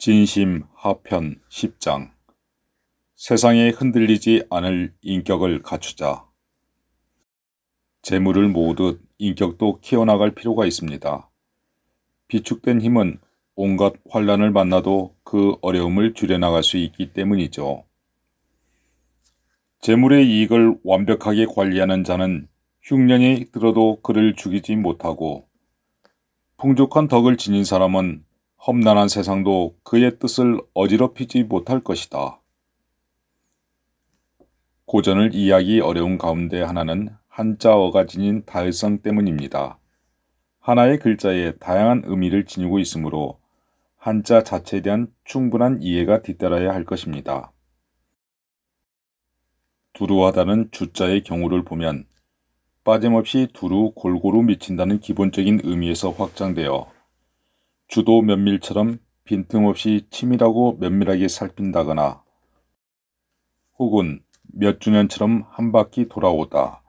진심 하편 10장 세상에 흔들리지 않을 인격을 갖추자. 재물을 모으듯 인격도 키워나갈 필요가 있습니다. 비축된 힘은 온갖 환란을 만나도 그 어려움을 줄여나갈 수 있기 때문이죠. 재물의 이익을 완벽하게 관리하는 자는 흉년이 들어도 그를 죽이지 못하고 풍족한 덕을 지닌 사람은 험난한 세상도 그의 뜻을 어지럽히지 못할 것이다. 고전을 이해하기 어려운 가운데 하나는 한자어가 지닌 다혈성 때문입니다. 하나의 글자에 다양한 의미를 지니고 있으므로 한자 자체에 대한 충분한 이해가 뒤따라야 할 것입니다. 두루하다는 주자의 경우를 보면 빠짐없이 두루 골고루 미친다는 기본적인 의미에서 확장되어 주도 면밀처럼 빈틈없이 치밀하고 면밀하게 살핀다거나 혹은 몇 주년처럼 한 바퀴 돌아오다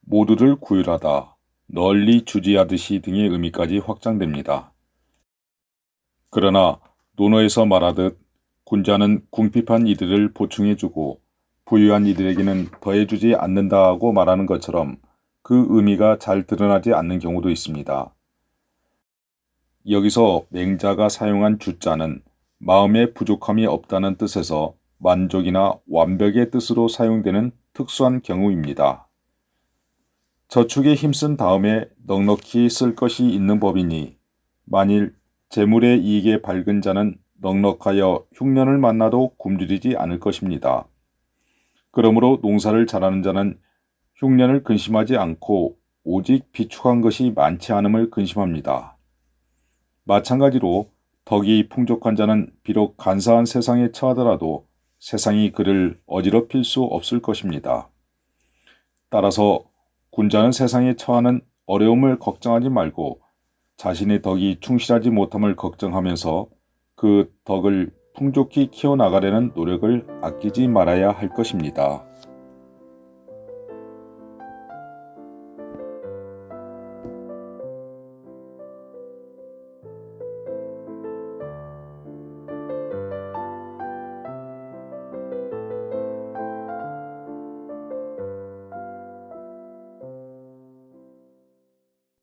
모두를 구휼하다 널리 주지하듯이 등의 의미까지 확장됩니다. 그러나 논어에서 말하듯 군자는 궁핍한 이들을 보충해주고 부유한 이들에게는 더해주지 않는다고 말하는 것처럼 그 의미가 잘 드러나지 않는 경우도 있습니다. 여기서 맹자가 사용한 주자는 마음에 부족함이 없다는 뜻에서 만족이나 완벽의 뜻으로 사용되는 특수한 경우입니다. 저축에 힘쓴 다음에 넉넉히 쓸 것이 있는 법이니 만일 재물의 이익에 밝은 자는 넉넉하여 흉년을 만나도 굶주리지 않을 것입니다. 그러므로 농사를 잘하는 자는 흉년을 근심하지 않고 오직 비축한 것이 많지 않음을 근심합니다. 마찬가지로 덕이 풍족한 자는 비록 간사한 세상에 처하더라도 세상이 그를 어지럽힐 수 없을 것입니다. 따라서 군자는 세상에 처하는 어려움을 걱정하지 말고 자신의 덕이 충실하지 못함을 걱정하면서 그 덕을 풍족히 키워나가려는 노력을 아끼지 말아야 할 것입니다.